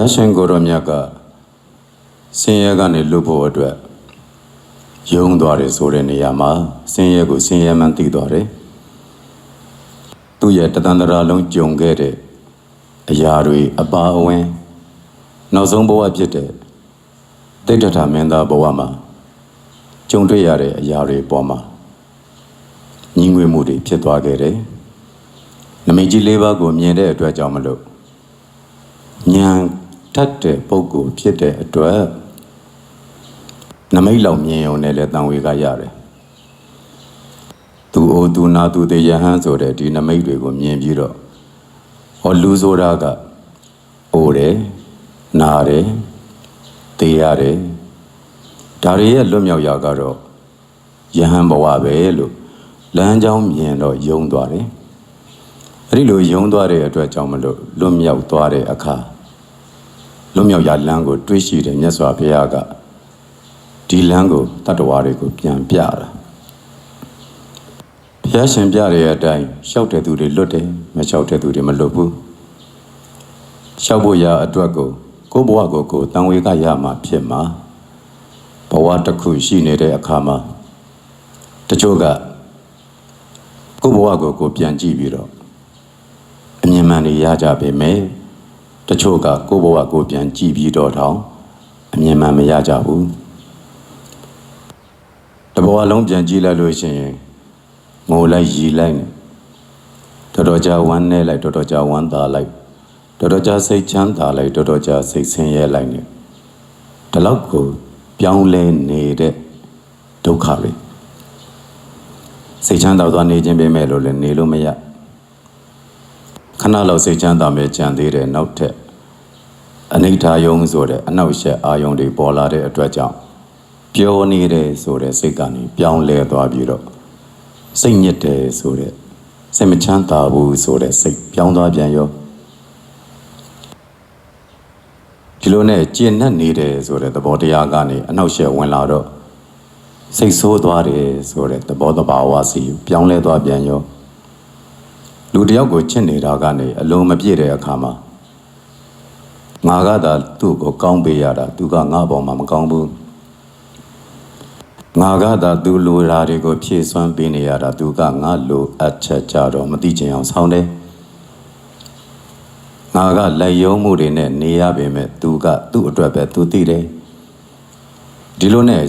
ရားရှင်ကိုရောမြတ်ကဆင်းရဲကနေလွတ်ဖို့အတွက်ယုံသွားတယ်ဆိုတဲ့နေရာမှာဆင်းရဲကိုဆင်းရဲမှန်းသိသွားတယ်သူ့ရဲ့တသန္တရာလုံးကြုံခဲ့တဲ့အရာတွေအပါအဝင်နောက်ဆုံးဘဝဖြစ်တဲ့တိဋ္ဌထမင်းသားဘဝမှာကြုံတွေ့ရတဲ့အရာတွေပေါ်မှာညီငွေမှုတွေဖြစ်သွားခဲ့တယ်နမိတ်ကြီးလေးပါးကိုမြင်တဲ့အတွက်ကြောင့်မလို့ဉာဏ် တတ်တဲ့ပုဂ္ဂိုလ်ဖြစ်တဲ့အတွက်နမိတ်လောက်မြင်ုံနဲ့လည်းတန်ဝေကရတယ်သူအိုသူနာသူတေယဟန်ဆိုတဲ့ဒီနမိတ်တွေကိုမြင်ပြီးတော့ဟောလူဆိုတာကအိုတယ်နာတယ်တေရတယ်ဒါတွေရဲ့လွတ်မြောက်ရာကတော့ယဟန်ဘဝပဲလို့လမ်းကြောင်းမြင်တော့ယုံသွားတယ်အဲ့ဒီလိုယုံသွားတဲ့အတွက်ကြောင့်မလို့လွတ်မြောက်သွားတဲ့အခါ လွတ်မြောက်ရာလမ်းကိုတွေးရှိတယ်မြတ်စွာဘုရားကဒီလမ်းကိုတတ္တဝါတွေကိုပြန်ပြတာဘုရားရှင်ပြတဲ့အတိုင်းရှောက်တဲ့သူတွေလွတ်တယ်မရှောက်တဲ့သူတွေမလွတ်ဘူးရှောက်ဖို့ရအတွက်ကိုကိုယ့်ဘဝကိုကိုယ်တန်ဝေကရမှာဖြစ်မှာဘဝတစ်ခုရှိနေတဲ့အခါမှာတချို့ကကိုယ့်ဘဝကိုကိုယ်ပြန်ကြည့်ပြီးတော့အမြင်မှန်တွေရကြပေမဲ့ တချို့ကကိုယ့်ဘဝကိုယ်ပြန်ကြည့်ပြီးတော့တောင်အမြင်မှန်မရကြဘူးတဘဝလုံးပြန်ကြည့်လိုက်လို့ရှိရင်ငိုလိုက်ရီလိုက်နေတော်တော်ကြာဝမ်းနေလိုက်တော်တော်ကြာဝမ်းသာလိုက်တော်တော်ကြာစိတ်ချမ်းသာလိုက်တော်တော်ကြာစိတ်ဆင်းရဲလိုက်နေဒီလောက်ကိုပြောင်းလဲနေတဲ့ဒုက္ခတွေစိတ်ချမ်းသာသွားနေခြင်းပဲမဲ့လို့လည်းနေလို့မရ ခဏလောက်စိတ်ချမ်းသာမဲ့ကြံသေးတယ်နောက်ထပ်အနိဋ္ဌာယုံဆိုတဲ့အနောက်ရှက်အာယုံတွေပေါ်လာတဲ့အတွက်ကြောင့်ပြောနေတယ်ဆိုတဲ့စိတ်ကနေပြောင်းလဲသွားပြီးတော့စိတ်ညစ်တယ်ဆိုတဲ့စိတ်မချမ်းသာဘူးဆိုတဲ့စိတ်ပြောင်းသွားပြန်ရောဒီလိုနဲ့ကျင့်နဲ့နေတယ်ဆိုတဲ့သဘောတရားကနေအနောက်ရှက်ဝင်လာတော့စိတ်ဆိုးသွားတယ်ဆိုတဲ့သဘောတဘာဝစီပြောင်းလဲသွားပြန်ရော လူတယောက်ကိုချစ်နေတာကနေအလုံးမပြည့်တဲ့အခါမှာငါကသာသူ့ကိုကောင်းပေးရတာသူကငါ့ဘောမှာမကောင်းဘူးငါကသာသူလိုရာတွေကိုဖြည့်စွမ်းပေးနေရတာသူကငါလိုအပ်ချက်ကြတော့မသိချင်အောင်ဆောင်းတယ်ငါကလက်ယုံမှုတွေနဲ့နေရပေမဲ့သူကသူ့အတွက်ပဲသူသိတယ်ဒီလိုနဲ့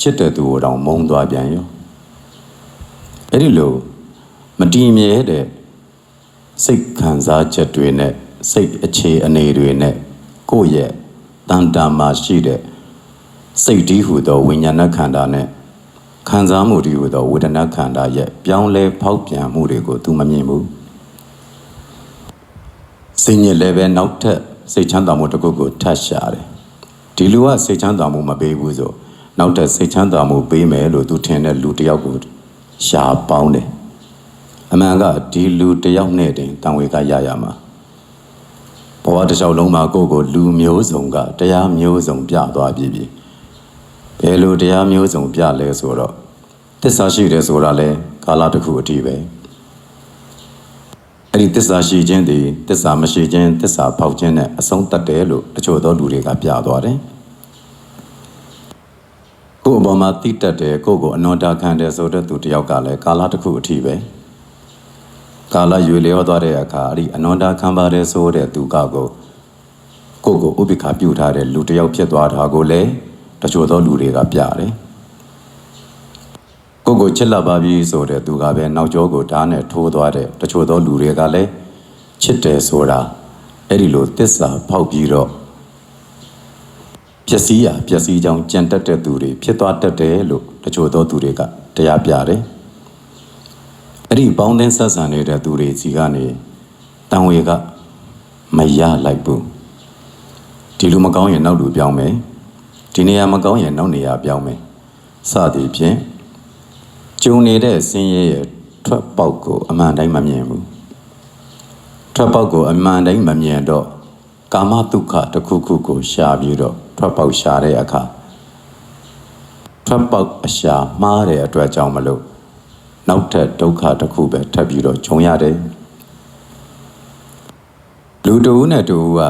ချစ်တဲ့သူကိုတောင်မုန်းသွားပြန်ရောအဲ့ဒီလိုမတည်မြဲတဲ့ စိတ်ခံစားချက်တွေနဲ့စိတ်အခြေအနေတွေနဲ့ကိုယ့်ရဲ့တန်တာမှာရှိတဲ့စိတ်တည်းဟူသောဝိညာဏခန္ဓာနဲ့ခံစားမှုတည်းဟူသောဝေဒနာခန္ဓာရဲ့ပြောင်းလဲဖောက်ပြန်မှုတွေကို तू မမြင်ဘူးစိတ်ညစ်လည်းပဲနောက်ထပ်စိတ်ချမ်းသာမှုတစ်ခုကိုထပ်ရှာတယ်ဒီလူကစိတ်ချမ်းသာမှုမပေးဘူးဆိုနောက်ထပ်စိတ်ချမ်းသာမှုပေးမယ်လို့ तू ထင်တဲ့လူတစ်ယောက်ကိုရှာပေါင်းတယ် အမှန်ကဒီလူတစ်ယောက်နဲ့တင်တန်ဝေကရရမှာဘဝတစ်လျှောက်လုံးမှာကိုယ့်ကိုလူမျိုးစုံကတရားမျိုးစုံပြသွားပြီပြီဘယ်လိုတရားမျိုးစုံပြလဲဆိုတော့တစ္ဆာရှိတယ်ဆိုတာလဲကာလတစ်ခုအထိပဲအဲ့ဒီတစ္ဆာရှိခြင်းဒီတစ္ဆာမရှိခြင်းတစ္ဆာဖောက်ခြင်းနဲ့အဆုံးတတ်တယ်လို့တချို့သောလူတွေကပြသွားတယ်ကိုယ့်အပေါ်မှာတိတက်တယ်ကိုယ့်ကိုအနန္တခံတယ်ဆိုတဲ့သူတယောက်ကလည်းကာလတစ်ခုအထိပဲ ကာလရွေလျောသွားတဲ့အခါအဲ့ဒီအနန္တခံပါတယ်ဆိုတဲ့သူကကိုကိုယ့်ကိုဥပိ္ပခာပြုထားတဲ့လူတယောက်ဖြစ်သွားတာကိုလည်းတချို့သောလူတွေကပြတယ်ကိုကိုချစ်လာပါပြီဆိုတဲ့သူကပဲနောက်ကျောကိုဓာတ်နဲ့ထိုးသွားတဲ့တချို့သောလူတွေကလည်းချစ်တယ်ဆိုတာအဲ့ဒီလိုတစ္ဆာဖောက်ပြီးတော့ပျက်စီးရပျက်စီးကြောင်းကြံတက်တဲ့သူတွေဖြစ်သွားတတ်တယ်လို့တချို့သောသူတွေကတရားပြတယ် အဲ့ဒီပေါင်းသင်းဆက်ဆံနေတဲ့သူတွေစီကနေတန်ဝေကမရလိုက်ဘူးဒီလူမကောင်းရင်နောက်လူပြောင်းမယ်ဒီနေရာမကောင်းရင်နောက်နေရာပြောင်းမယ်စသည်ဖြင့်ကျုံနေတဲ့ဆင်းရဲရဲ့ထွက်ပေါက်ကိုအမှန်တိုင်းမမြင်ဘူးထွက်ပေါက်ကိုအမှန်တိုင်းမမြင်တော့ကာမဒုက္ခတစ်ခုခုကိုရှာပြီးတော့ထွက်ပေါက်ရှာတဲ့အခါထွက်ပေါက်အရှာမှားတဲ့အတွက်ကြောင့်မလို့ နောက်ထပ်ဒုက္ခတစ်ခုပဲထပ်ပြီးတော့ဂျုံရတယ်လူတူနဲ့တူက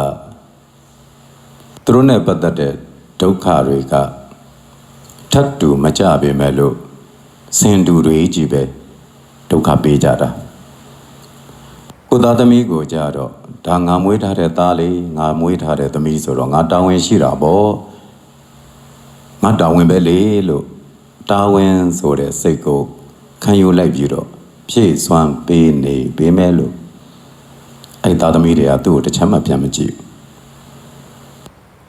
သူတို့နဲ့ပတ်သက်တဲ့ဒုက္ခတွေကထပ်တူမကြပေမဲ့လို့စင်တူတွေကြီးပဲဒုက္ခပေးကြတာကိုသားသမီးကိုကြတော့ဒါငါမွေးထားတဲ့သားလေးငါမွေးထားတဲ့သမီးဆိုတော့ငါတာဝန်ရှိတာပေါ့ငါတာဝန်ပဲလေလို့တာဝန်ဆိုတဲ့စိတ်ကို ခံယူလိုက်ပြီးတော့ဖြည့်စွမ်းပေးနေပေးမဲ့လို့အဲ့သားသမီးတွေကသူ့ကိုတစ်ချက်မှပြန်မကြည့်ဘူး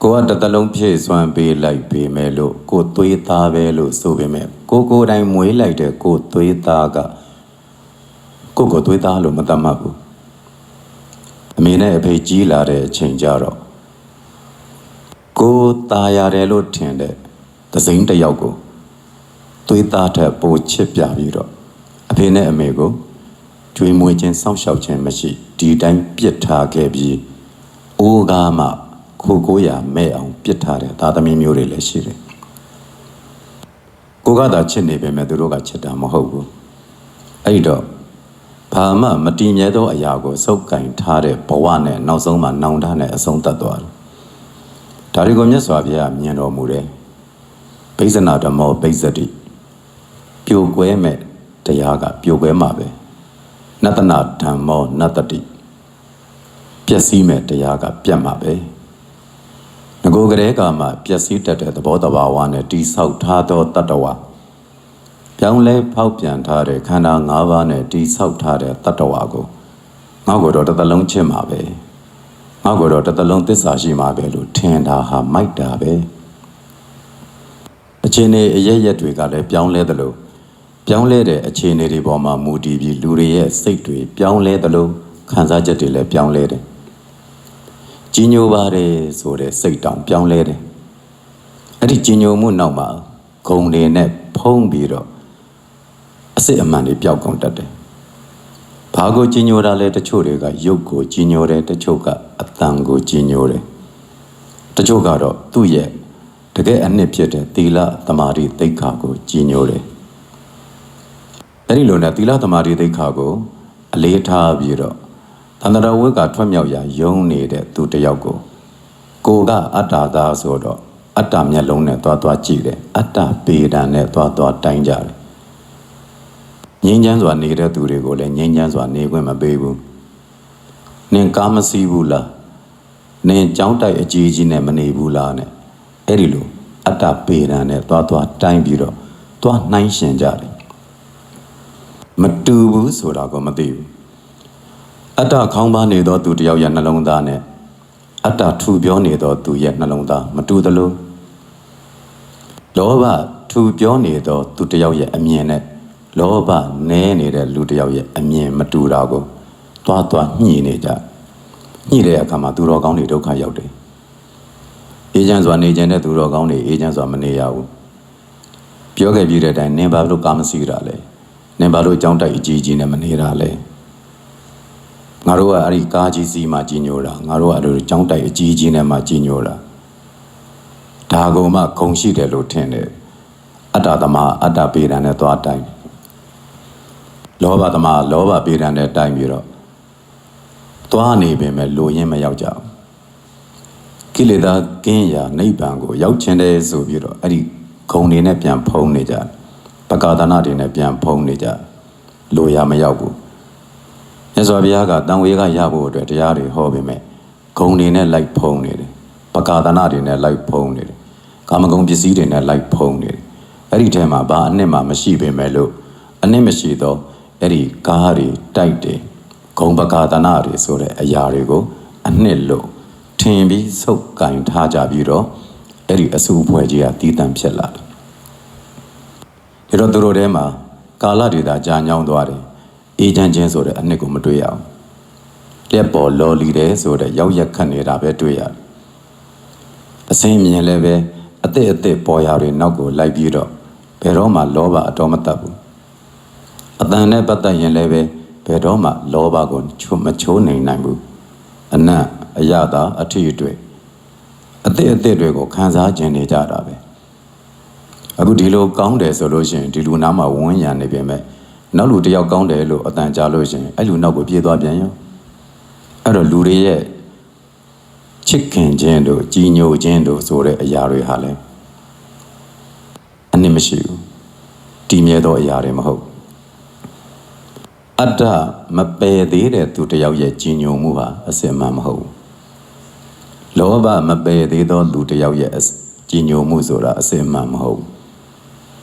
ကိုကတစ်သက်လုံးဖြည့်စွမ်းပေးလိုက်ပေမဲ့လို့ကိုသွေးသားပဲလို့ဆိုပေမဲ့ကိုကိုယ်တိုင်မွေးလိုက်တဲ့ကိုသွေးသားကကိုကိုသွေးသားလို့မသတ်မှတ်ဘူးအမေနဲ့အဖေကြီးလာတဲ့အချိန်ကျတော့ကိုตาရတယ်လို့ထင်တဲ့သစိမ်းတစ်ယောက်ကို သွေးသားထက်ပိုချစ်ပြပြီးတော့အဖေနဲ့အမေကိုကျွေးမွေးခြင်းစောင့်ရှောက်ခြင်းမရှိဒီတိုင်းပြစ်ထားခဲ့ပြီးအိုးကားမှခိုကိုရမဲ့အောင်ပြစ်ထားတဲ့သားသမီးမျိုးတွေလည်းရှိတယ်။ကိုကသာချစ်နေပေမဲ့သူတို့ကချစ်တာမဟုတ်ဘူး။အဲ့တော့ဘာမှမတည်မြဲသောအရာကိုစုပ်ကင်ထားတဲ့ဘဝနဲ့နောက်ဆုံးမှနောင်တနဲ့အဆုံးသတ်သွားတယ်။ဒါတွေကိုမြတ်စွာဘုရားမြင်တော်မူတယ်။ဘိဇနာဓမ္မောဘိဇတိ ပြိုကွဲမဲ့တရားကပြိုကွဲမှာပဲ။နတ္တနာဓမ္မောနတ္တတိပျက်စီးမဲ့တရားကပြတ်မှာပဲငကိုကလေးကမှပျက်စီးတတ်တဲ့သဘောတဘာဝနဲ့တိဆောက်ထားသောတတ္တဝါပြောင်းလဲဖောက်ပြန်ထားတဲ့ခန္ဓာ၅ပါးနဲ့တိဆောက်ထားတဲ့တတ္တဝါကိုငါ့ကိုတော့တစ်သလုံးချစ်မှာပဲငါ့ကိုတော့တစ်သလုံးသစ္စာရှိမှာပဲလို့ထင်တာဟာမိုက်တာပဲအခြေအနေအရရက်တွေကလည်းပြောင်းလဲသလို ပြောင်းလဲတဲ့အခြေအနေတွေပေါ်မှာမူတည်ပြီးလူတွေရဲ့စိတ်တွေပြောင်းလဲသလိုခံစားချက်တွေလည်းပြောင်းလဲတယ်ကြီးညိုပါတယ်ဆိုတဲ့စိတ်တောင်ပြောင်းလဲတယ်အဲ့ဒီကြီးညိုမှုနောက်မှာဂုံတွေနဲ့ဖုံးပြီးတော့အစစ်အမှန်တွေပျောက်ကုန်တတ်တယ်ဘာကိုကြီးညိုတာလဲတချို့တွေကရုပ်ကိုကြီးညိုတယ်တချို့ကအတန်ကိုကြီးညိုတယ်တချို့ကတော့သူ့ရဲ့တကယ်အနှစ်ဖြစ်တဲ့သီလသမာဓိသိက္ခာကိုကြီးညိုတယ် အဲ့ဒီလိုနဲ့သီလသမာဓိသိက္ခာကို အလေးထားပြီးတော့သန္တရဝိကထွက်မြောက်ရာယုံနေတဲ့သူတစ်ယောက်ကိုကိုကအတ္တသားဆိုတော့အတ္တမျက်လုံးနဲ့သွားသွားကြည့်တယ်အတ္တပေဒံနဲ့သွားသွားတိုင်းကြတယ်ငြိမ်းချမ်းစွာနေတဲ့သူတွေကိုလည်းငြိမ်းချမ်းစွာနေခွင့်မပေးဘူးနင်ကားမစီးဘူးလားနင်ကြောင်းတိုက်အကြီးကြီးနဲ့မနေဘူးလားနဲ့အဲ့ဒီလိုအတ္တပေဒံနဲ့သွားသွားတိုင်းပြီးတော့သွားနှိုင်းရှင်ကြတယ် မတူဘူးဆိုတာကိုမသိဘူးအတ္တခေါင်းပါနေသောသူတစ်ယောက်ရဲ့နှလုံးသားနဲ့အတ္တထူပြောနေသောသူရဲ့နှလုံးသားမတူသလိုလောဘထူပြောနေသောသူတစ်ယောက်ရဲ့အမြင်နဲ့လောဘနည်းနေတဲ့လူတစ်ယောက်ရဲ့အမြင်မတူတာကိုတွားတွားညှိနေကြညှိတဲ့အခါမှာသူတော်ကောင်းတွေဒုက္ခရောက်တယ်အေးချမ်းစွာနေခြင်းတဲ့သူတော်ကောင်းတွေအေးချမ်းစွာမနေရဘူးပြောခဲ့ပြီးတဲ့အတိုင်းနင်ဘာလို့ကာမစီတာလဲ နင်ဘာလို့အကြောင်းတိုက်အကြီးကြီးနဲ့မနေတာလဲငါတို့ကအဲ့ဒီကားကြီးစီးမှကြီးညိုတာငါတို့ကအဲ့လိုကြောင်းတိုက်အကြီးကြီးနဲ့မှကြီးညိုတာဒါကုံမှဂုံရှိတယ်လို့ထင်တယ်အတ္တသမားအတ္တပေဒံနဲ့သွားတိုင်းလောဘသမားလောဘပေဒံနဲ့တိုင်းပြီးတော့သွားနေပေမဲ့လိုရင်းမရောက်ကြဘူးကိလေသာကင်းရာနိဗ္ဗာန်ကိုရောက်ချင်တယ်ဆိုပြီးတော့အဲ့ဒီဂုံတွေနဲ့ပြန်ဖုံးနေကြတယ် ပကာဒနာတွေနဲ့ပြန်ဖုံးနေကြတယ်လိုရမရောက်ဘူးမြတ်စွာဘုရားကတန်ဝေကရဖို့အတွက်တရားတွေဟောပေမဲ့ဂုံတွေနဲ့လိုက်ဖုံးနေတယ်ပကာဒနာတွေနဲ့လိုက်ဖုံးနေတယ်ကာမဂုဏ်ပစ္စည်းတွေနဲ့လိုက်ဖုံးနေတယ်အဲ့ဒီထဲမှာဘာအနှစ်မှမရှိပေမဲ့လို့အနှစ်မရှိတော့အဲ့ဒီကားတွေတိုက်တယ်ဂုံပကာဒနာတွေဆိုတဲ့အရာတွေကိုအနှစ်လို့ထင်ပြီးစုပ်ကင်ထားကြပြီးတော့အဲ့ဒီအစုအဖွဲ့ကြီးကတည်တံ့ဖြစ်လာတယ် ဒါတော့သူတို့ထဲမှာကာလတွေသာကြာညောင်းသွားတယ်အေဂျင့်ချင်းဆိုတဲ့အနှစ်ကိုမတွေ့ရအောင်လက်ပေါ်လော်လီတယ်ဆိုတဲ့ရောက်ရက်ခတ်နေတာပဲတွေ့ရတယ်အစင်းမြင်လည်းပဲအသက်အသက်ပေါ်ရာတွေနောက်ကိုလိုက်ပြီးတော့ဘယ်တော့မှလောဘအတော်မတတ်ဘူးအတန်နဲ့ပတ်သက်ရင်လည်းပဲဘယ်တော့မှလောဘကိုချိုးမချိုးနိုင်နိုင်ဘူးအနတ်အယတာအထီးတွေအသက်အသက်တွေကိုခံစားကျင်နေကြတာပဲ အခုဒီလိုကောင်းတယ်ဆိုလို့ရှိရင်ဒီလူနာမှာဝန်းရံနေပြင်မဲ့နောက်လူတစ်ယောက်ကောင်းတယ်လို့အတန်ကြားလို့ရှရင်အဲ့လူနောက်ကိုပြေးသွားပြန်ရောအဲ့တော့လူတွေရဲ့ချစ်ခင်ခြင်းတို့ကြီးညိုခြင်းတို့ဆိုတဲ့အရာတွေဟာလည်းအနစ်မရှိဘူးတည်မြဲသောအရာတွေမဟုတ်အတ္တမပယ်သေးတဲ့သူတစ်ယောက်ရဲ့ကြီးညိုမှုဟာအစင်မှန်မဟုတ်ဘူးလောဘမပယ်သေးသောလူတစ်ယောက်ရဲ့အစကြီးညိုမှုဆိုတာအစင်မှန်မဟုတ်ဘူး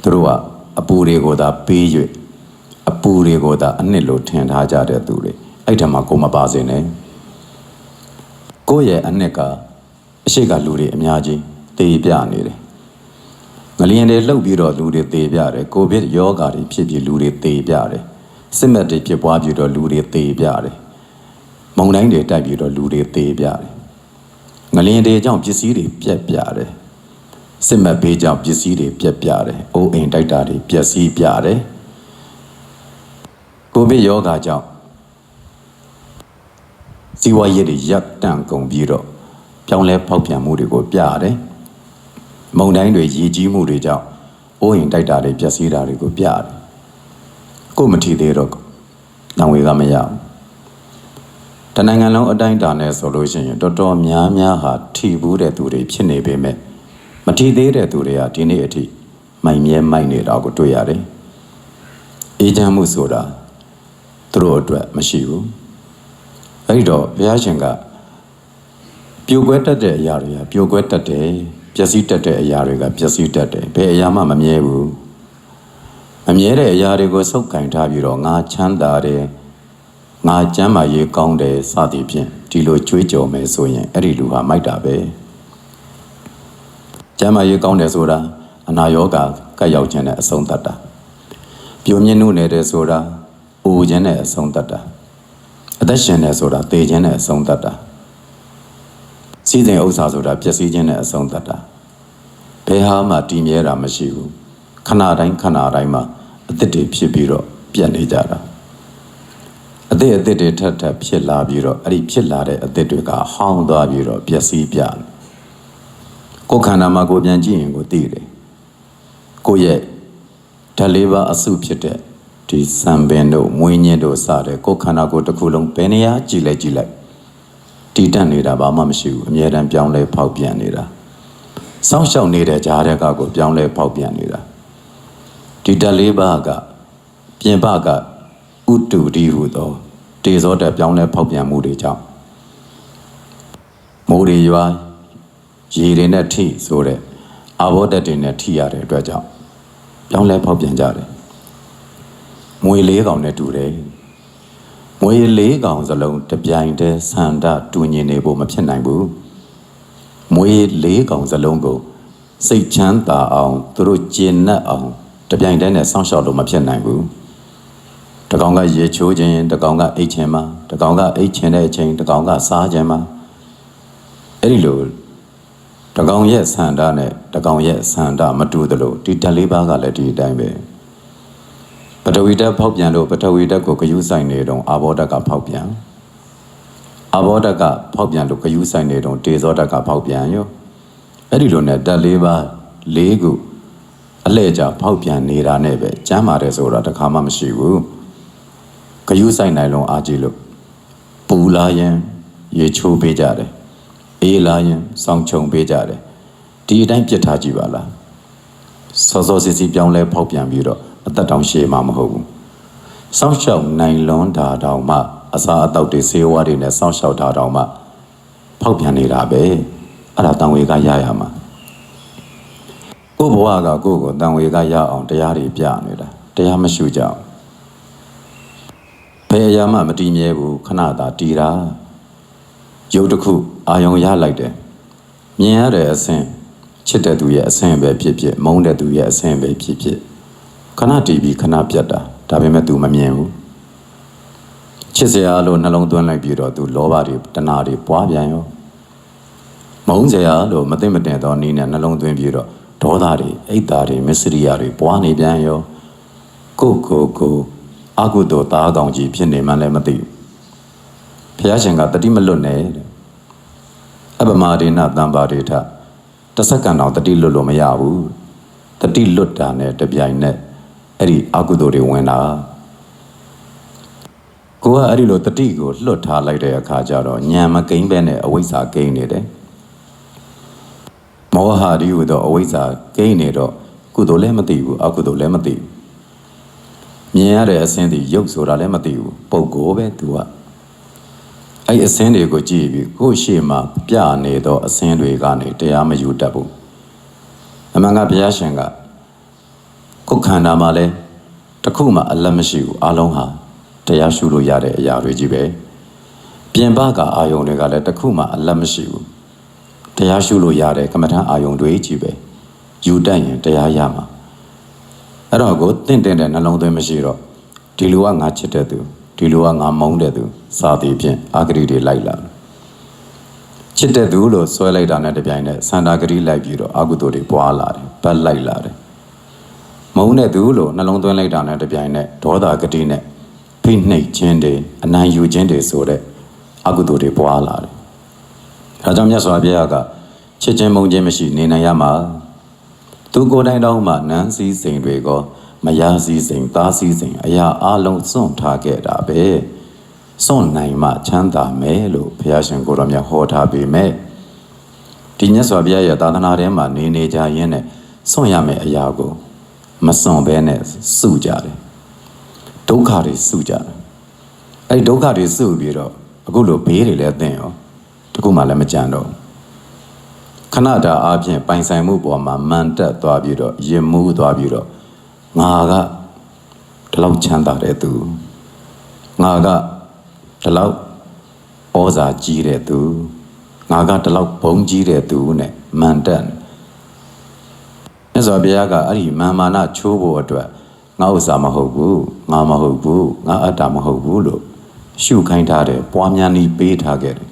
သူတို့ကအပူတွေကိုသာပေး၍အပူတွေကိုသာအနှစ်လိုထင်ထားကြတဲ့သူတွေအဲ့ထက်မှကိုမပါစေနဲ့ကိုယ့်ရဲ့အနှစ်ကအရှိကလူတွေအများကြီးတေးပြနေတယ်ငလျင်တွေလှုပ်ပြီးတော့လူတွေတေးပြတယ်ကိုဗစ်ယောဂါတွေဖြစ်ပြီးလူတွေတေးပြတယ်စစ်မက်တွေဖြစ်ပွားပြီးတော့လူတွေတေးပြတယ်မုံတိုင်းတွေတိုက်ပြီးတော့လူတွေတေးပြတယ်ငလျင်တွေကြောင့်ပစ္စည်းတွေပြက်ပြတယ် စစ်မက်ဘေးကြောင့်ပစ္စည်းတွေပြက်ပြတယ်အိုးအိမ်တိုက်တာတွေပျက်စီးပြတယ်ကိုဗစ်ယောဂါကြောင့်စီဝါရည်တွေရပ်တန့်ကုန်ပြီးတော့ပြောင်းလဲဖောက်ပြန်မှုတွေကိုပြရတယ်မုံတိုင်းတွေရည်ကြီးမှုတွေကြောင့်အိုးအိမ်တိုက်တာတွေပျက်စီးတာတွေကိုပြရတယ်ကိုမထီသေးတော့တံဝေကမရဘူးတနိုင်ငံလုံးအတိုင်းအတာနဲ့ဆိုလို့ရှိရင်တော်တော်များများဟာထီဘူးတဲ့သူတွေဖြစ်နေပေမဲ့ မထီသေးတဲ့သူတွေကဒီနေ့အထိမိုင်မြဲမိုက်နေတာကိုတွေ့ရတယ်အေးချမ်းမှုဆိုတာသူတို့အတွက်မရှိဘူးအဲ့ဒီတော့ဘုရားရှင်ကပြိုကွဲတတ်တဲ့အရာတွေကပြိုကွဲတတ်တယ်ပျက်စီးတတ်တဲ့အရာတွေကပျက်စီးတတ်တယ်ဘယ်အရာမှမမြဲဘူးမမြဲတဲ့အရာတွေကိုစုပ်ကင်ထားပြီးတော့ငါချမ်းသာတယ်ငါကျမ်းမာရေးကောင်းတယ်စသည်ဖြင့်ဒီလိုကြွေးကြော်မယ်ဆိုရင်အဲ့ဒီလူဟာမိုက်တာပဲ ကျမ်းမာရေးကောင်းတယ်ဆိုတာအနာရောဂါကပ်ရောက်ခြင်းနဲ့အဆုံးသတ်တာပြိုမြင့်နှုတ်နေတယ်ဆိုတာအိုခြင်းနဲ့အဆုံးသတ်တာအသက်ရှင်တယ်ဆိုတာသေခြင်းနဲ့အဆုံးသတ်တာစီးစိမ်ဥစ္စာဆိုတာပျက်စီးခြင်းနဲ့အဆုံးသတ်တာဘယ်ဟာမှတည်မြဲတာမရှိဘူးခဏတိုင်းခဏတိုင်းမှာအသက်တွေဖြစ်ပြီးတော့ပြတ်နေကြတာအသက်အသက်တွေထပ်ထပ်ဖြစ်လာပြီးတော့အဲ့ဒီဖြစ်လာတဲ့အသက်တွေကဟောင်းသွားပြီးတော့ပျက်စီးပြတယ် ကိုယ်ခန္ဓာမှာကိုယ်ပြန်ကြည့်ရင်ကိုသိတယ်ကိုယ့်ရဲ့ဓာတ်လေးပါအစုဖြစ်တဲ့ဒီစံပင်တို့မွေးညင်းတို့စတဲ့ကိုယ်ခန္ဓာကိုယ်တစ်ခုလုံးဘယ်နေရာကြည့်လိုက်ကြည့်လိုက်တည်တတ်နေတာဘာမှမရှိဘူးအမြဲတမ်းပြောင်းလဲဖောက်ပြန်နေတာစောင့်ရှောက်နေတဲ့ကြားတဲ့ကကိုပြောင်းလဲဖောက်ပြန်နေတာဒီဓာတ်လေးပါကပြင်ပကဥတုဒီဟုသောတေဇောတက်ပြောင်းလဲဖောက်ပြန်မှုတွေကြောင့်မိုးတွေရွာ ရေတွေနဲ့ထိဆိုတဲ့အဘောဓာတ်တွေနဲ့ထိရတဲ့အတွက်ကြောင့်ပြောင်းလဲဖောက်ပြန်ကြတယ်မွေလေးကောင်နဲ့တူတယ်မွေလေးကောင်စလုံးတပြိုင်တည်းဆန္ဒတူညီနေဖို့မဖြစ်နိုင်ဘူးမွေလေးကောင်စလုံးကိုစိတ်ချမ်းသာအောင်သူတို့ကျင့်납အောင်တပြိုင်တည်းနဲ့စောင့်ရှောက်လို့မဖြစ်နိုင်ဘူးတကောင်ကရေချိုးခြင်းတကောင်ကအိတ်ခြင်းမှာတကောင်ကအိတ်ခြင်းတဲ့အချိန်တကောင်ကစားခြင်းမှာအဲ့ဒီလို တကောင်ရဲ့ဆန္ဒနဲ့တကောင်ရဲ့ဆန္ဒမတူသလိုဒီဓာတ်လေးပါးကလည်းဒီအတိုင်းပဲပထဝီဓာတ်ဖောက်ပြန်လို့ပထဝီဓာတ်ကိုဂယုဆိုင်နေတော့အာဘောဓာတ်ကဖောက်ပြန်အာဘောဓာတ်ကဖောက်ပြန်လို့ဂယုဆိုင်နေတော့တေဇောဓာတ်ကဖောက်ပြန်ရောအဲ့ဒီလိုနဲ့ဓာတ်လေးပါးလေးခုအလဲကြဖောက်ပြန်နေတာနဲ့ပဲကျမ်းပါတယ်ဆိုတာတခါမှမရှိဘူးဂယုဆိုင်နိုင်လုံးအားကြီးလို့ပူလာရင်ရေချိုးပေးကြတယ် အေးလာရင်စောင်းချုံပေးကြတယ်ဒီအတိုင်းပြစ်ထားကြည့်ပါလားစောစောစီစီပြောင်းလဲဖောက်ပြန်ပြီးတော့အသက်တောင်ရှည်မှာမဟုတ်ဘူးစောင်းရှောက်နိုင်လွန်းတာတောင်မှအစာအသောက်တွေဆေးဝါးတွေနဲ့စောင်းရှောက်တာတောင်မှဖောက်ပြန်နေတာပဲအဲ့ဒါတန်ဝေကရရမှာကိုဘဝကကိုကိုတန်ဝေကရအောင်တရားတွေပြနေတာတရားမရှုကြအောင်ဘယ်အရာမှမတည်မြဲဘူးခဏသာတည်တာရုပ်တစ်ခု အာယုံရလိုက်တယ်မြင်ရတဲ့အဆင့်ချစ်တဲ့သူရဲ့အဆင့်ပဲဖြစ်ဖြစ်မုန်းတဲ့သူရဲ့အဆင့်ပဲဖြစ်ဖြစ်ခဏတည်ပြီးခဏပြတ်တာဒါပေမဲ့ तू မမြင်ဘူးချစ်စရာလို့နှလုံးသွင်းလိုက်ပြီးတော့ तू လောဘတွေတဏှာတွေပွားပြန်ရောမုန်းစရာလို့မသိမတင်တော့နီးနဲ့နှလုံးသွင်းပြီးတော့ဒေါသတွေအိတ်သားတွေမစ္စရိယာတွေပွားနေပြန်ရောကိုကိုကိုအကုသို့သားကောင်ကြီးဖြစ်နေမှလည်းမသိဘူးဘုရားရှင်ကတတိမလွတ်နဲ့တဲ့ အပမဒေနတံပါဒေထတစက္ကန့်တော့တတိလွတ်လို့မရဘူးတတိလွတ်တာနဲ့တပြိုင်နက်အဲ့ဒီအကုသိုလ်တွေဝင်တာကိုကအဲ့ဒီလိုတတိကိုလွတ်ထားလိုက်တဲ့အခါကျတော့ညံမကိန်းပဲနဲ့အဝိဇ္ဇာကိန်းနေတယ်မောဟရီဟူသောအဝိဇ္ဇာကိန်းနေတော့ကုသိုလ်လည်းမသိဘူးအကုသိုလ်လည်းမသိဘူးမြင်ရတဲ့အစင်းဒီရုပ်ဆိုတာလည်းမသိဘူးပုံကိုပဲသူက အဲ့အစင်းတွေကိုကြည့်ပြီးကိုယ့်ရှေ့မှာပြနေသောအစင်းတွေကနေတရားမယူတတ်ဘူးအမှန်ကဘုရားရှင်ကကိုယ်ခန္ဓာမှာလည်းတစ်ခုမှအလတ်မရှိဘူးအလုံးဟာတရားရှုလို့ရတဲ့အရာတွေကြီးပဲပြင်ပကအာယုံတွေကလည်းတစ်ခုမှအလတ်မရှိဘူးတရားရှုလို့ရတဲ့ကမ္မထအာယုံတွေကြီးပဲယူတတ်ရင်တရားရမှာအဲ့တော့ကိုတင့်တင့်တဲ့နှလုံးသွင်းမရှိတော့ဒီလူကငါချစ်တဲ့သူ ဒီလူကငါမုန်းတဲ့သူစာသည်ဖြင့်အာဂရိတွေလိုက်လာချစ်တဲ့သူလို့ဆွဲလိုက်တာနဲ့တပြိုင်နက်စန္ဒာဂရိလိုက်ပြီးတော့အာကုသိုလ်တွေပွားလာတယ်ဗတ်လိုက်လာတယ်မုန်းတဲ့သူလို့နှလုံးသွင်းလိုက်တာနဲ့တပြိုင်နက်ဒေါသဂတိနဲ့ဖိနှိပ်ခြင်းတွေအနိုင်ယူခြင်းတွေဆိုတဲ့အကုသိုလ်တွေပွားလာတယ်ဒါကြောင့်မြတ်စွာဘုရားကချစ်ခြင်းမုန်းခြင်းမရှိနေနိုင်ရမှာသူကိုယ်တိုင်တောင်းမှနန်းစည်းစိမ်တွေကို မယားစည်းစိမ်သားစည်းစိမ်အရာအလုံးစွန့်ထားခဲ့တာပဲစွန့်နိုင်မှချမ်းသာမယ်လို့ဘုရားရှင်ကိုယ်တော်မြတ်ဟောထားပေမဲ့ဒီမြတ်စွာဘုရားရဲ့သာသနာထဲမှာနေနေကြရင်းနဲ့စွန့်ရမယ့်အရာကိုမစွန့်ဘဲနဲ့စုကြတယ်ဒုက္ခတွေစုကြတယ်အဲ့ဒီဒုက္ခတွေစုပြီးတော့အခုလိုဘေးတွေလည်းသိရောတခုမှလည်းမကြံတော့ဘူးခဏတာအပြင်ပိုင်ဆိုင်မှုပေါ်မှာမန်တက်သွားပြီးတော့ရင်မူးသွားပြီးတော့ ငါကဒီလောက်ချမ်းသာတဲ့သူငါကဒီလောက်ဩဇာကြီးတဲ့သူငါကဒီလောက်ဘုံကြီးတဲ့သူနဲ့မန်တက်မြတ်စွာဘုရားကအဲ့ဒီမာမာနချိုးဖို့အတွက်ငါဥစ္စာမဟုတ်ဘူးငါမဟုတ်ဘူးငါအတ္တမဟုတ်ဘူးလို့ရှုခိုင်းထားတယ်ပွားများနည်းပေးထားခဲ့တယ်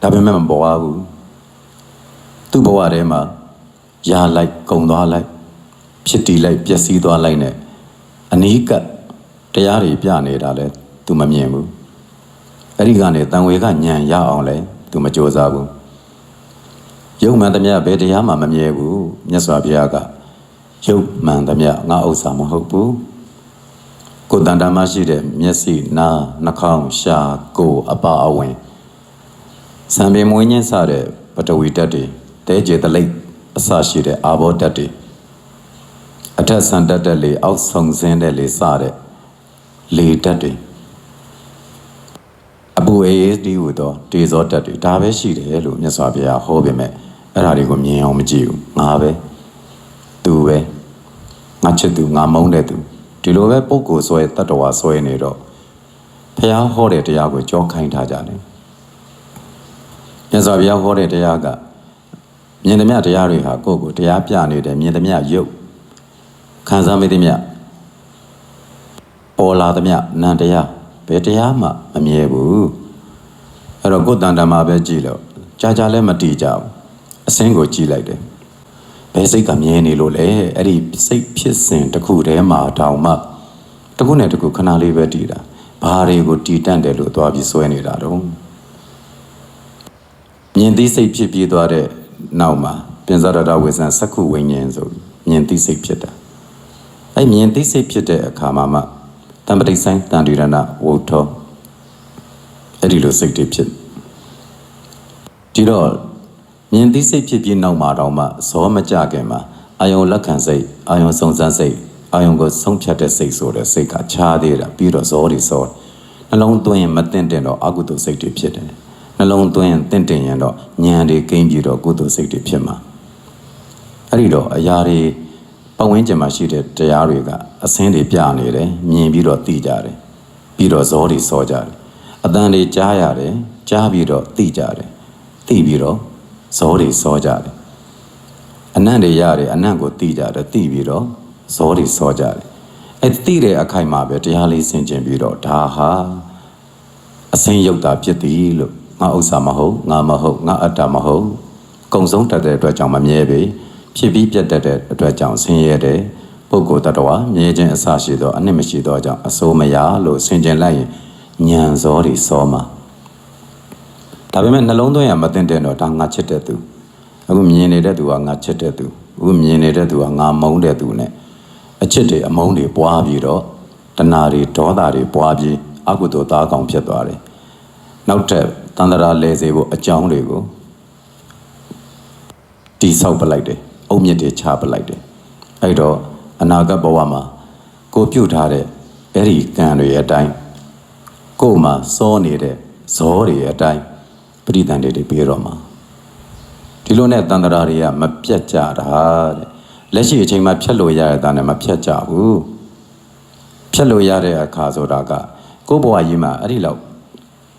ဒါပေမဲ့မပေါ်ဘူးသူ့ဘဝထဲမှာရလိုက်ကုံသွားလိုက် ဖြစ်တည်လိုက်ပျက်စီးသွားလိုက်နဲ့အနီးကပ်တရားတွေပြနေတာလဲသူမမြင်ဘူးအဲ့ဒီကနေတန်ဝေကညံရအောင်လဲသူမကြိုးစားဘူးယုံမှန်သမျှဘယ်တရားမှမမြဲဘူးမြတ်စွာဘုရားကယုံမှန်သမျှငါဥစ္စာမဟုတ်ဘူးကိုယ်တန်တာမရှိတဲ့မျက်စိနားနှာခေါင်းရှားကိုယ်အပါအဝင်စံပင်မွေးညင်းစတဲ့ပတဝီတက်တွေတဲကျေတလိပ်အစရှိတဲ့အာဘောတက်တွေ အထက်ဆန်တက်တဲ့လေအောက်ဆုံစင်းတဲ့လေစတဲ့လေတက်တွေအပူအေးတီးဟူသောတေဇောတက်တွေဒါပဲရှိတယ်လို့မြတ်စွာဘုရားဟောပေမဲ့အဲ့ဒါတွေကိုမြင်အောင်မကြည့်ဘူးငါပဲသူပဲငါချစ်သူငါမုန်းတဲ့သူဒီလိုပဲပုံကိုဆွဲတတ္တဝါဆွဲနေတော့ဘုရားဟောတဲ့တရားကိုကြောခိုင်းထားကြတယ်မြတ်စွာဘုရားဟောတဲ့တရားကမြင်သမျှတရားတွေဟာကိုယ့်ကိုတရားပြနေတယ်မြင်သမျှယုတ် ခံစားမိသမျှပေါ်လာသမျှနံတရားဘယ်တရားမှမမြဲဘူးအဲ့တော့ကိုယ်တန်တမှာပဲကြည့်လို့ကြာကြာလည်းမတည်ကြဘူးအစင်းကိုကြည့်လိုက်တယ်ဘယ်စိတ်ကမြဲနေလို့လဲအဲ့ဒီစိတ်ဖြစ်စဉ်တစ်ခုတည်းမှာတောင်မှတစ်ခုနဲ့တစ်ခုခဏလေးပဲတည်တာဘာတွေကိုတည်တန့်တယ်လို့သွားပြီးစွဲနေတာတော့မြင်သိစိတ်ဖြစ်ပြီးသွားတဲ့နောက်မှာပြင်ဇရတဝေဇံစက္ခုဝိညာဉ်ဆိုမြင်သိစိတ်ဖြစ်တာ အဲ့မြင်သိစိတ်ဖြစ်တဲ့အခါမှာမှတံပတိဆိုင်တန်တိရဏဝုထောအဲ့ဒီလိုစိတ်တွေဖြစ်ဒီတော့မြင်သိစိတ်ဖြစ်ပြီးနောက်မှာတော့မှဇောမကြခင်မှာအာယုံလက်ခံစိတ်အာယုံစုံစမ်းစိတ်အာယုံကိုဆုံးဖြတ်တဲ့စိတ်ဆိုတဲ့စိတ်ကခြားသေးတာပြီးတော့ဇောတွေဇောနှလုံးသွင်းရင်မတင်တင်တော့အကုသိုလ်စိတ်တွေဖြစ်တယ်နှလုံးသွင်းရင်တင့်တင်ရင်တော့ဉာဏ်တွေကိန်းပြီးတော့ကုသိုလ်စိတ်တွေဖြစ်မှာအဲ့ဒီတော့အရာတွေ ပတ်ဝန်းကျင်မှာရှိတဲ့တရားတွေကအစင်းတွေပြနေတယ်မြင်ပြီးတော့သိကြတယ်ပြီးတော့ဇောတွေစောကြတယ်အတန်တွေကြားရတယ်ကြားပြီးတော့သိကြတယ်သိပြီးတော့ဇောတွေစောကြတယ်အနံ့တွေရတယ်အနံ့ကိုသိကြတယ်သိပြီးတော့ဇောတွေစောကြတယ်အဲ့သိတဲ့အခိုက်မှာပဲတရားလေးဆင်ခြင်ပြီးတော့ဒါဟာအစင်းရုပ်တာဖြစ်သည်လို့ငါဥစ္စာမဟုတ်ငါမဟုတ်ငါအတ္တမဟုတ်ကုံဆုံးတတ်တဲ့အတွက်ကြောင့်မမြဲပေ ဖြစ်ပြီးပြတ်တတ်တဲ့အတွက်ကြောင့်ဆင်းရဲတဲ့ပုဂ္ဂိုလ်တ attva မြဲခြင်းအစရှိသောအနှစ်မရှိသောကြောင့်အစိုးမရလို့ဆင်ခြင်လိုက်ရင်ညံစောတွေစောမှာဒါပေမဲ့နှလုံးသွင်းရမသိတဲ့တော့ဒါငါချစ်တဲ့သူအခုမြင်နေတဲ့သူကငါချစ်တဲ့သူအခုမြင်နေတဲ့သူကငါမုန်းတဲ့သူ ਨੇ အချစ်တွေအမုန်းတွေပွားပြီးတော့တဏှာတွေဒေါသတွေပွားပြီးအကုသိုလ်သားကောင်ဖြစ်သွားတယ်နောက်ထပ်တန္တရာလဲစေဖို့အကြောင်းတွေကိုတိဆောက်ပလိုက်တယ် အုတ်မြစ်တွေချပလိုက်တယ်အဲ့တော့အနာဂတ်ဘဝမှာကိုပြုတ်ထားတဲ့အဲ့ဒီကံတွေအတိုင်းကိုယ်မှာစောနေတဲ့ဇောတွေအတိုင်းပရိသန်တွေတွေပြီးတော့မှာဒီလိုနဲ့တန္တရာတွေကမပြတ်ကြတာတဲ့လက်ရှိအချိန်မှာဖြတ်လို့ရတဲ့တာနဲ့မဖြတ်ကြဘူးဖြတ်လို့ရတဲ့အခါဆိုတာကကိုယ့်ဘဝကြီးမှာအဲ့ဒီလောက်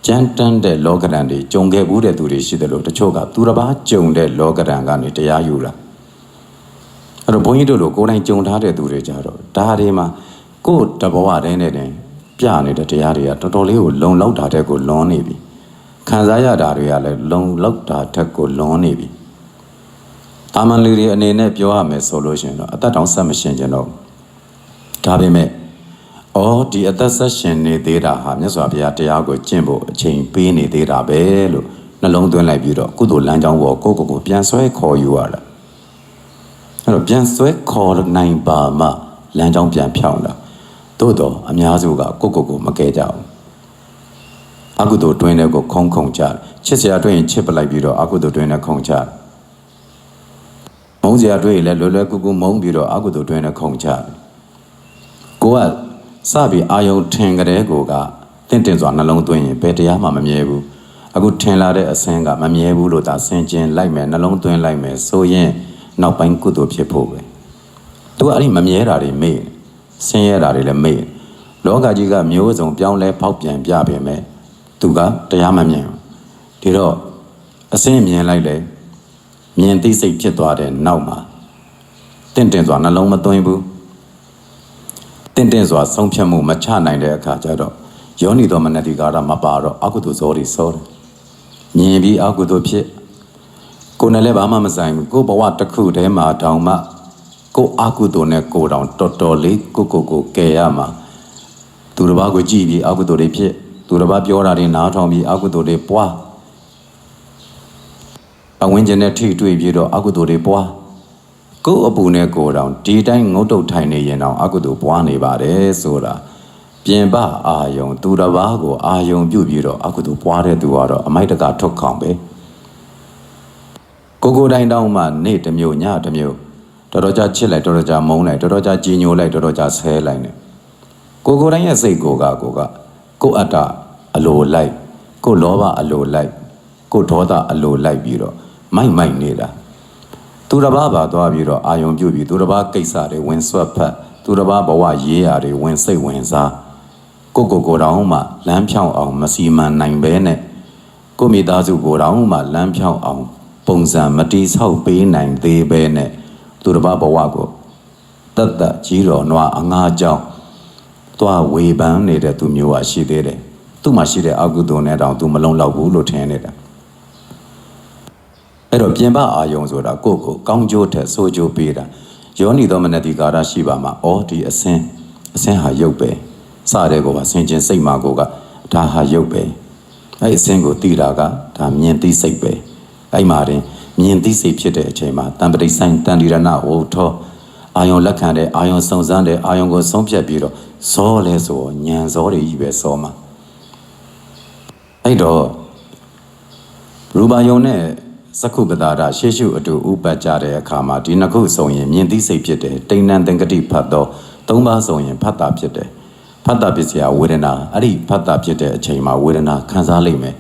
ကြမ်းတမ်းတဲ့လောကရန်တွေကြုံခဲ့ဘူးတဲ့သူတွေရှိတယ်လို့တချို့ကသူတစ်ပါးကြုံတဲ့လောကရန်ကနေတရားယူတာ အဲ့တော့ဘုန်းကြီးတို့လိုကိုယ်တိုင်ကြုံထားတဲ့သူတွေကြတော့ဒါတွေမှာကိုယ့်တဘဝတည်းနဲ့တင်ပြနေတဲ့တရားတွေကတော်တော်လေးကိုလုံလောက်တာတဲ့ကိုလွန်နေပြီခံစားရတာတွေကလည်းလုံလောက်တာတဲ့ကိုလွန်နေပြီတာမန်လူတွေအနေနဲ့ပြောရမယ်ဆိုလို့ရှိရင်တော့အသက်တောင်ဆက်မရှင်ကြတော့ဒါပေမဲ့အော်ဒီအသက်ဆက်ရှင်နေသေးတာဟာမြတ်စွာဘုရားတရားကိုကျင့်ဖို့အချိန်ပေးနေသေးတာပဲလို့နှလုံးသွင်းလိုက်ပြီးတော့ကုသိုလ်လမ်းကြောင်းပေါ်ကိုယ့်ကိုယ်ကိုပြန်ဆွဲခေါ်ယူရတာ အဲ့တော့ပြန်ဆွဲခေါ်နိုင်ပါမှလမ်းကြောင်းပြန်ဖြောင်းတာသို့တော့အများစုကကိုယ့်ကိုယ်ကိုမကဲကြဘူးအကုသိုလ်တွင်းတဲ့ကိုခုံခုံကြတယ်ချစ်စရာတွင်းရင်ချစ်ပလိုက်ပြီးတော့အကုသိုလ်တွင်းနဲ့ခုံကြတယ်မုန်းစရာတွင်းရင်လည်းလွယ်လွယ်ကူကူမုန်းပြီးတော့အကုသိုလ်တွင်းနဲ့ခုံကြတယ်ကိုကစပြီးအာယုံထင်ကြတဲ့ကိုကတင့်တင်စွာနှလုံးသွင်းရင်ဘယ်တရားမှမမြဲဘူးအခုထင်လာတဲ့အစင်းကမမြဲဘူးလို့သာဆင်ကျင်လိုက်မယ်နှလုံးသွင်းလိုက်မယ်ဆိုရင် နောက်ပိုင်းကုသိုလ်ဖြစ်ဖို့ပဲသူကအဲ့ဒီမမြဲတာတွေမေ့ဆင်းရဲတာတွေလည်းမေ့လောကကြီးကမျိုးစုံပြောင်းလဲဖောက်ပြန်ပြပြင်မဲ့သူကတရားမမြင်ဘူးဒီတော့အစင်းမြင်လိုက်လေမြင်သိစိတ်ဖြစ်သွားတဲ့နောက်မှာတင့်တင်စွာနှလုံးမသွင်းဘူးတင့်တင့်စွာဆုံးဖြတ်မှုမချနိုင်တဲ့အခါကျတော့ယောနီတော်မနတိကာရမပါတော့အကုသိုလ်ဇောတွေစောတယ်မြင်ပြီးအကုသိုလ်ဖြစ် ကိုယ်နဲ့လည်းဘာမှမဆိုင်ဘူးကိုယ်ဘဝတစ်ခုတည်းမှာတောင်မှကိုယ်အကုသိုလ်နဲ့ကိုယ်တောင်တော်တော်လေးကိုကိုကိုကယ်ရမှာသူတစ်ပါးကိုကြည့်ပြီးအကုသိုလ်တွေဖြစ်သူတစ်ပါးပြောတာတွေနားထောင်ပြီးအကုသိုလ်တွေပွားအဝင်ကျင်နဲ့ထိတွေ့ပြီးတော့အကုသိုလ်တွေပွားကိုယ်အပူနဲ့ကိုယ်တောင်ဒီတိုင်းငုတ်တုတ်ထိုင်နေရင်တောင်အကုသိုလ်ပွားနေပါတယ်ဆိုတာပြင်ပအာယုံ သူတစ်ပါးကိုအာယုံပြုတ်ပြီးတော့အကုသိုလ်ပွားတဲ့သူကတော့အမိုက်တကထုတ်ခေါင်ပဲ ကိုကိုတိုင်းတောင်မှနေ့တစ်မျိုးညတစ်မျိုးတော်တော်ကြာချစ်လိုက်တော်တော်ကြာမုန်းလိုက်တော်တော်ကြာကြည်ညိုလိုက်တော်တော်ကြာဆဲလိုက်နေကိုကိုတိုင်းရဲ့စိတ်ကိုကကိုကကိုအတ္တအလိုလိုက်ကိုလောဘအလိုလိုက်ကိုဒေါသအလိုလိုက်ပြီးတော့မိုက်မိုက်နေတာသူတစ်ပါးပါသွားပြီးတော့အာယုံပြုတ်ပြီးသူတစ်ပါးကိစ္စတွေဝင်ဆွတ်ဖက်သူတစ်ပါးဘဝရေးရာတွေဝင်စိတ်ဝင်စားကိုကိုကိုတောင်မှလမ်းဖြောင်းအောင်မစီမံနိုင်ဘဲနဲ့ကိုမိသားစုကိုတောင်မှလမ်းဖြောင်းအောင် ပုံစံမတိဆောက်ပေးနိုင်သေးဘဲနဲ့သူတစ်ပါးဘဝကိုတတ်တတ်ကြီးတော်နွားအငါးကြောင့်သွားဝေပန်းနေတဲ့သူမျိုးကရှိသေးတယ်သူ့မှာရှိတဲ့အကုသိုလ်နဲ့တောင်သူမလုံလောက်ဘူးလို့ထင်နေတာအဲ့တော့ပြင်ပအာယုံဆိုတာကိုယ့်ကိုကောင်းကျိုးထက်ဆိုးကျိုးပေးတာယောနီသောမနတိကာရရှိပါမှာအော်ဒီအစင်းအစင်းဟာရုပ်ပဲစတဲ့ကောပါဆင်ကျင်စိတ်မှာကိုကဒါဟာရုပ်ပဲအဲ့အစင်းကိုတီးတာကဒါမြင်သိစိတ်ပဲ အဲ့မှာတင်မြင်သိစိတ်ဖြစ်တဲ့အချိန်မှာတံပတိဆိုင်တန်ဒီရဏဝုထောအာယုံလက်ခံတဲ့အာယုံစုံစမ်းတဲ့အာယုံကိုဆုံးဖြတ်ပြီးတော့ဇောလဲဆိုညံဇောတွေကြီးပဲစောမှာအဲ့တော့ရူပါယုံနဲ့သက္ခုပတာရရှေးရှုအတူဥပတ်ကြတဲ့အခါမှာဒီနှစ်ခုဆိုရင်မြင်သိစိတ်ဖြစ်တယ်တိဏ္ဏသင်္ကတိဖတ်တော့သုံးပါးဆိုရင်ဖတ်တာဖြစ်တယ်ဖတ်တာပစ္စယဝေဒနာအဲ့ဒီဖတ်တာဖြစ်တဲ့အချိန်မှာဝေဒနာခံစားလိမ့်မယ်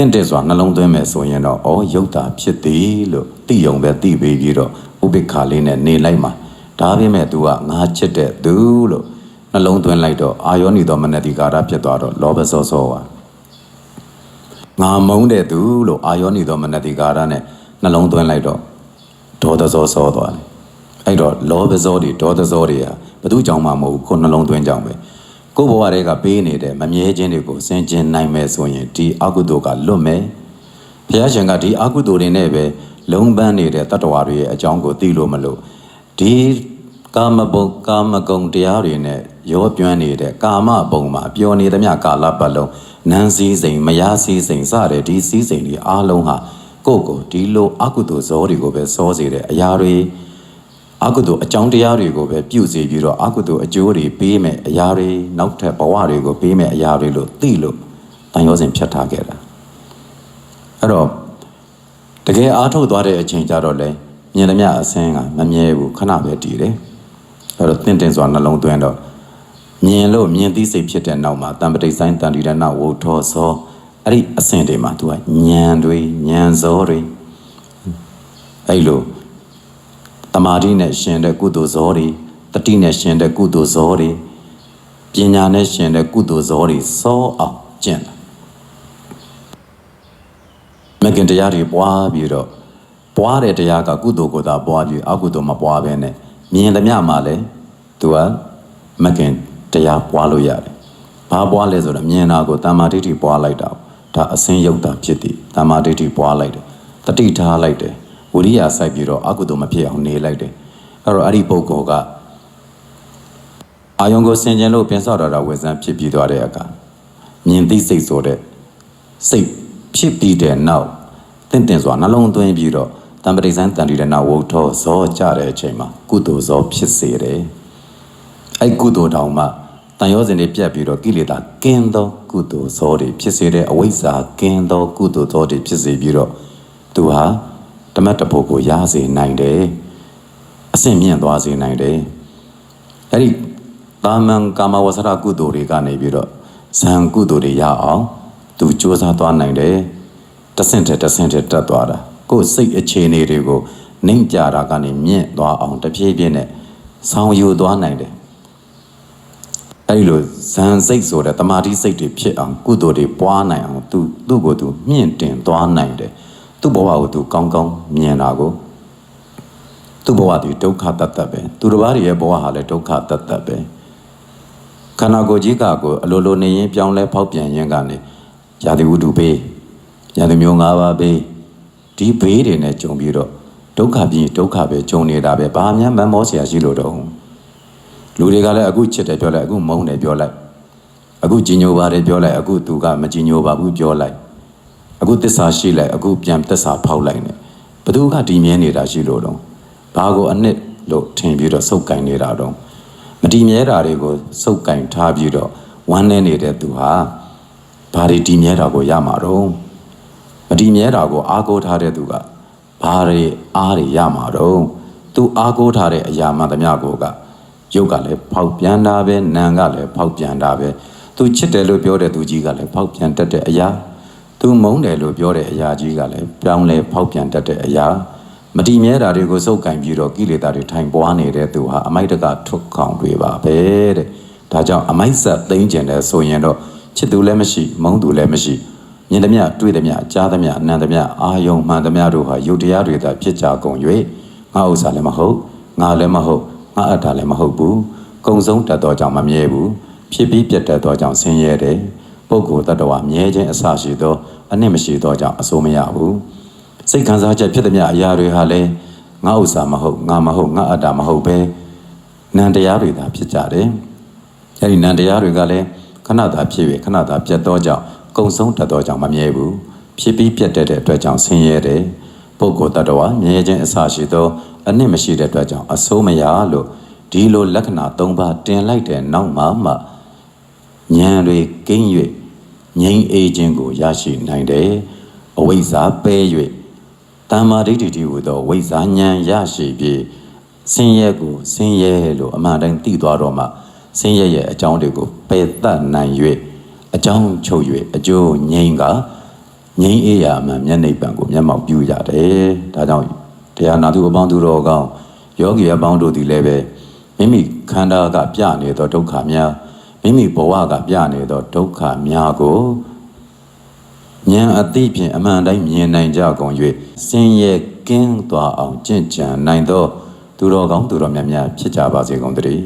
တင့်တယ်စွာနှလုံးသွင်းမယ်ဆိုရင်တော့ဩယုတ်တာဖြစ်သည်လို့သိယုံပဲသိပေးပြီးတော့ဥပိ္ပခာလေးနဲ့နေလိုက်မှာဒါပေမဲ့ तू ကငါချစ်တဲ့သူလို့နှလုံးသွင်းလိုက်တော့အာယောနိသောမနတိကာရဖြစ်သွားတော့လောဘစောစောပါငါမုန်းတဲ့သူလို့အာယောနိသောမနတိကာရနဲ့နှလုံးသွင်းလိုက်တော့ဒေါသစောစောသွားတယ်အဲ့တော့လောဘစောတွေဒေါသစောတွေဟာဘသူကြောင့်မှမဟုတ်ဘူးကိုယ်နှလုံးသွင်းကြောင့်ပဲ ကိုယ့်ဘဝတွေကပေးနေတဲ့မမြဲခြင်းတွေကိုစင်ကျင်နိုင်မယ်ဆိုရင်ဒီအကုသိုလ်ကလွတ်မယ်ဘုရားရှင်ကဒီအကုသိုလ်တွေနဲ့ပဲလုံးပန်းနေတဲ့တတ္တဝါတွေရဲ့အကြောင်းကိုသိလို့မလို့ဒီကာမဘုံကာမဂုဏ်တရားတွေနဲ့ရောပြွမ်းနေတဲ့ကာမဘုံမှာပျော်နေသမျှကာလပတ်လုံးနန်းစည်းစိမ်မယားစည်းစိမ်စတဲ့ဒီစည်းစိမ်တွေအားလုံးဟာကိုယ့်ကိုဒီလိုအကုသိုလ်ဇောတွေကိုပဲစောစေတဲ့အရာတွေ အကုသိုလ်အကြောင်းတရားတွေကိုပဲပြုစေပြီးတော့အကုသိုလ်အကျိုးတွေပေးမယ်အရာတွေနောက်ထပ်ဘဝတွေကိုပေးမယ်အရာတွေလို့သိလို့တန်ရောစဉ်ဖြတ်ထားခဲ့တာအဲ့တော့တကယ်အားထုတ်သွားတဲ့အချိန်ကျတော့လေမြင်သမျှအစင်းကမမြဲဘူးခဏပဲတည်တယ်အဲ့တော့တင့်တင်စွာနှလုံးသွင်းတော့မြင်လို့မြင်သိစိတ်ဖြစ်တဲ့နောက်မှာတံပတိဆိုင်တန်တီရဏဝုထောသောအဲ့ဒီအစင်တွေမှာ तू ကဉာဏ်တွေဉာဏ်စောတွေအဲ့လို တမာတိနဲ့ရှင်တဲ့ကုသိုလ်ဇောတွေတတိနဲ့ရှင်တဲ့ကုသိုလ်ဇောတွေပညာနဲ့ရှင်တဲ့ကုသိုလ်ဇောတွေစောအောင်ကျင့်တာမကင်တရားတွေပွားပြီးတော့ပွားတဲ့တရားကကုသိုလ်ကိုသာပွားပြီးအကုသိုလ်မပွားဘဲနဲ့မြင်သမျှမှာလဲ तू ကမကင်တရားပွားလို့ရတယ်။ဘာပွားလဲဆိုတော့မြင်တာကိုတမ္မာဒိဋ္ဌိပွားလိုက်တာ။ဒါအစင်းယုတ်တာဖြစ်သည်။တမ္မာဒိဋ္ဌိပွားလိုက်တယ်။တတိထားလိုက်တယ်။ ဝိရိယစိုက်ပြီးတော့အကုသိုလ်မဖြစ်အောင်နေလိုက်တယ်။အဲ့တော့အဲ့ဒီပုဂ္ဂိုလ်ကအာယုံကိုဆင်ခြင်လို့ပြင်ဆောက်တော်တာဝေဇန်ဖြစ်ပြီးသွားတဲ့အခါမြင်သိစိတ်ဆိုတဲ့စိတ်ဖြစ်ပြီးတဲ့နောက်တင့်တင်စွာနှလုံးသွင်းပြီးတော့တံပတိဇန်တန်တီတဲ့နောက်ဝုထောဇောကြတဲ့အချိန်မှာကုသိုလ်ဇောဖြစ်စေတယ်။အဲ့ကုသိုလ်တောင်မှတန်ရောစဉ်တွေပြတ်ပြီးတော့ကိလေသာကင်းသောကုသိုလ်ဇောတွေဖြစ်စေတဲ့အဝိဇ္ဇာကင်းသောကုသိုလ်ဇောတွေဖြစ်စေပြီးတော့သူဟာ ဓမ္မတဖို့ကိုရစေနိုင်တယ်။အဆင့်မြင့်သွားစေနိုင်တယ်။အဲ့ဒီတာမန်ကာမဝဆရကုသိုလ်တွေကနေပြီးတော့ဇံကုသိုလ်တွေရအောင် သူစ조사သွားနိုင်တယ်တဆင့်တဲ့တဆင့်တဲ့တက်သွားတာကိုယ်စိတ်အခြေအနေတွေကိုနှိမ့်ကြတာကနေမြင့်သွားအောင်တဖြည်းဖြည်းနဲ့ဆောင်းယူသွားနိုင်တယ်အဲဒီလိုဇံစိတ်ဆိုတဲ့တမာတိစိတ်တွေဖြစ်အောင်ကုသိုလ်တွေပွားနိုင်အောင်သူသူ့ကိုယ်သူမြင့်တင်သွားနိုင်တယ် သူ့ဘဝကိုသူကောင်းကောင်းမြင်တာကိုသူ့ဘဝဒီဒုက္ခတတ်တတ်ပဲသူတစ်ပါးရဲ့ဘဝဟာလည်းဒုက္ခတတ်တတ်ပဲခန္ဓာကိုယ်ကြီးကကိုအလိုလိုနေရင်ပြောင်းလဲဖောက်ပြန်ရင်ကနေရာသီဥတုဘေးရာသီမျိုး၅ပါးဘေးဒီဘေးတွေနဲ့ကြုံပြီးတော့ဒုက္ခပြီးဒုက္ခပဲကြုံနေတာပဲဘာမှမမောเสียရှိလို့တော့လူတွေကလည်းအခုချစ်တယ်ပြောလိုက်အခုမုန်းတယ်ပြောလိုက်အခုကြည်ညိုပါတယ်ပြောလိုက်အခုသူကမကြည်ညိုပါဘူးပြောလိုက် အခုတစ္ဆာရှိလိုက်အခုပြန်တစ္ဆာဖောက်လိုက်နေဘသူကဒီမြဲနေတာရှိလို့တော့ဘာကိုအနှစ်လို့ထင်ပြီးတော့စုပ်ကင်နေတာတော့မတည်မြဲတာတွေကိုစုပ်ကင်ထားပြီးတော့ဝမ်းနေနေတဲ့သူဟာဘာတွေတည်မြဲတာကိုရမှာတော့မတည်မြဲတာကိုအားကိုးထားတဲ့သူကဘာတွေအားတွေရမှာတော့သူအားကိုးထားတဲ့အရာမှသမျှကိုကရုပ်ကလည်းဖောက်ပြန်တာပဲနာမ်ကလည်းဖောက်ပြန်တာပဲသူချစ်တယ်လို့ပြောတဲ့သူကြီးကလည်းဖောက်ပြန်တတ်တဲ့အရာ သူမုန်းတယ်လို့ပြောတဲ့အရာကြီးကလည်းပြောင်းလဲဖောက်ပြန်တတ်တဲ့အရာမတည်မြဲတာတွေကိုစုပ်ကင်ပြီးတော့ကိလေသာတွေထိုင်ပွားနေတဲ့သူဟာအမိုက်တကထုတ်ခေါင်တွေပါပဲတဲ့ဒါကြောင့်အမိုက်ဆက်သိမ့်ကျင်တယ်ဆိုရင်တော့ချစ်သူလည်းမရှိမုန်းသူလည်းမရှိမြင်သမျှတွေ့သမျှကြားသမျှအနံသမျှအာယုံမှန်သမျှတို့ဟာယုတ်တရားတွေသာဖြစ်ကြကုန်၍ငါဥစ္စာလည်းမဟုတ်ငါလည်းမဟုတ်ငါအတ္တလည်းမဟုတ်ဘူးကုံဆုံးတတ်သောကြောင့်မမြဲဘူးဖြစ်ပြီးပြတ်တတ်သောကြောင့်ဆင်းရဲတယ် ပုဂ္ဂိုလ်တ attva မြဲခြင်းအစရှိသောအနှစ်မရှိသောကြောင့်အဆိုးမရဘူးစိတ်ခံစားချက်ဖြစ်သမျှအရာတွေဟာလည်းငါဥစ္စာမဟုတ်ငါမဟုတ်ငါအတ္တမဟုတ်ပဲနံတရားတွေသာဖြစ်ကြတယ်အဲဒီနံတရားတွေကလည်းခဏသာဖြစ်၍ခဏသာပြတ်သောကြောင့်ကုံဆုံးတတ်သောကြောင့်မမြဲဘူးဖြစ်ပြီးပြတ်တဲ့အတွက်ကြောင့်ဆင်းရဲတယ်ပုဂ္ဂိုလ်တ attva မြဲခြင်းအစရှိသောအနှစ်မရှိတဲ့အတွက်ကြောင့်အဆိုးမရလို့ဒီလိုလက္ခဏာ၃ပါးတင်လိုက်တဲ့နောက်မှာမှဉာဏ်တွေကင်း၍ ငြိမ်းအေးခြင်းကိုရရှိနိုင်တယ်အဝိဇ္ဇာပယ်၍တမ္မာဒိဋ္ဌိတိဟူသောဝိဇ္ဇာဉာဏ်ရရှိပြီးဆင်းရဲကိုဆင်းရဲလို့အမှန်တိုင်းသိသွားတော့မှဆင်းရဲရဲ့အကြောင်းတွေကိုပယ်တတ်နိုင်၍အကြောင်းချုပ်၍အကျိုးငြိမ်းကငြိမ်းအေးရာမှမျက်နှိပ်ပံကိုမျက်မှောက်ပြုရတယ်ဒါကြောင့်တရားနာသူအပေါင်းသူတော်ကောင်းယောဂီအပေါင်းတို့သည်လည်းပဲမိမိခန္ဓာကပြနေသောဒုက္ခများ မိမိဘဝကပြနေသောဒုက္ခများကိုဉာဏ်အသိဖြင့်အမှန်တိုင်းမြင်နိုင်ကြကုန်၍စင်ရဲ့ကင်းသွားအောင်ကြင့်ကြံနိုင်သော သူတော်ကောင်းသူတော်မြတ်များဖြစ်ကြပါစေကုန်သတည်း